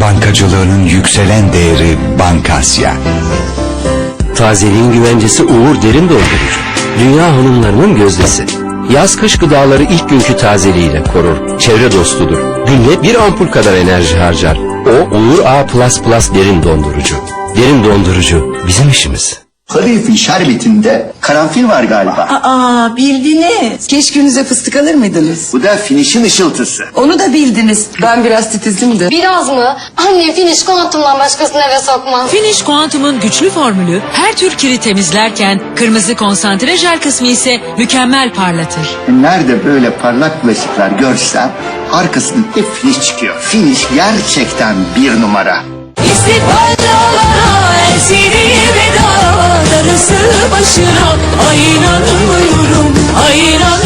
bankacılığının yükselen değeri Bankasya. Tazeliğin güvencesi Uğur Derin Dondurucu. Dünya hanımlarının gözdesi. Yaz kış gıdaları ilk günkü tazeliğiyle korur. Çevre dostudur. Günde bir ampul kadar enerji harcar. O Uğur A++ Derin Dondurucu. Derin Dondurucu bizim işimiz. Kadayıfın şerbetinde karanfil var galiba. Aa bildiniz. Keşkünüze fıstık alır mıydınız? Bu da finişin ışıltısı. Onu da bildiniz. Ben biraz titizim de. Biraz mı? Annem finish kuantumdan başkasını eve sokmaz. Finish Quantum'un güçlü formülü her tür kiri temizlerken kırmızı konsantre jel kısmı ise mükemmel parlatır. Nerede böyle parlak bulaşıklar görsem arkasından hep finiş çıkıyor. Finiş gerçekten bir numara. İstikballi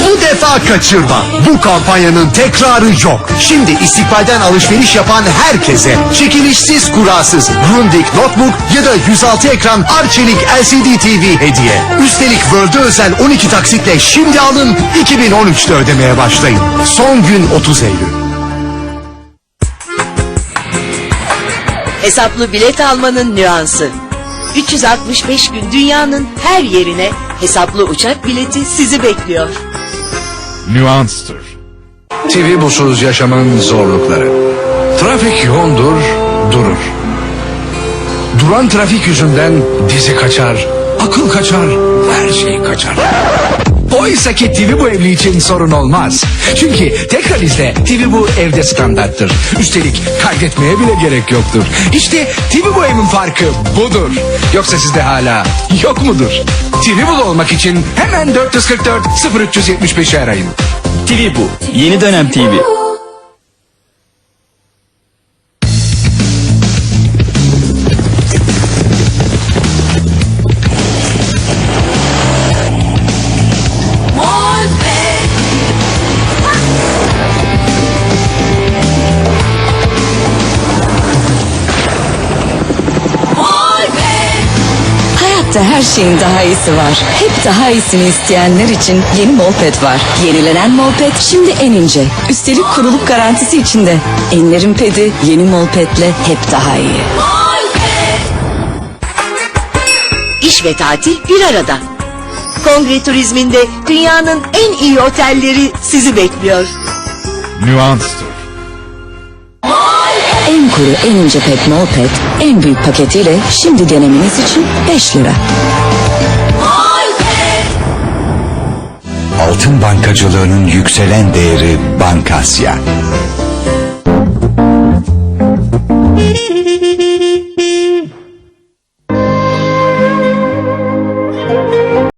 Bu defa kaçırma. Bu kampanyanın tekrarı yok. Şimdi istikbalden alışveriş yapan herkese çekilişsiz kurasız Grundig Notebook ya da 106 ekran Arçelik LCD TV hediye. Üstelik World'e özel 12 taksitle şimdi alın 2013'te ödemeye başlayın. Son gün 30 Eylül. Hesaplı bilet almanın nüansı. 365 gün dünyanın her yerine hesaplı uçak bileti sizi bekliyor. Nüanstır. TV busuz yaşamın zorlukları. Trafik yoğundur, durur. Duran trafik yüzünden dizi kaçar, akıl kaçar, her şey kaçar. Oysa ki TV bu evli için sorun olmaz. Çünkü tekrar izle TV bu evde standarttır. Üstelik kaydetmeye bile gerek yoktur. İşte TV bu evin farkı budur. Yoksa sizde hala yok mudur? TV bu olmak için hemen 444 0375'i arayın. TV bu. Yeni dönem TV. Hayatta her şeyin daha iyisi var. Hep daha iyisini isteyenler için yeni Molpet var. Yenilenen Molpet şimdi en ince. Üstelik kuruluk garantisi içinde. Enlerin pedi yeni Molpet'le hep daha iyi. İş ve tatil bir arada. Kongre turizminde dünyanın en iyi otelleri sizi bekliyor. Nüanstır. En kuru, en ince pet mol pet en büyük paketiyle şimdi denemeniz için 5 lira. Altın bankacılığının yükselen değeri Bankasya. Thank you.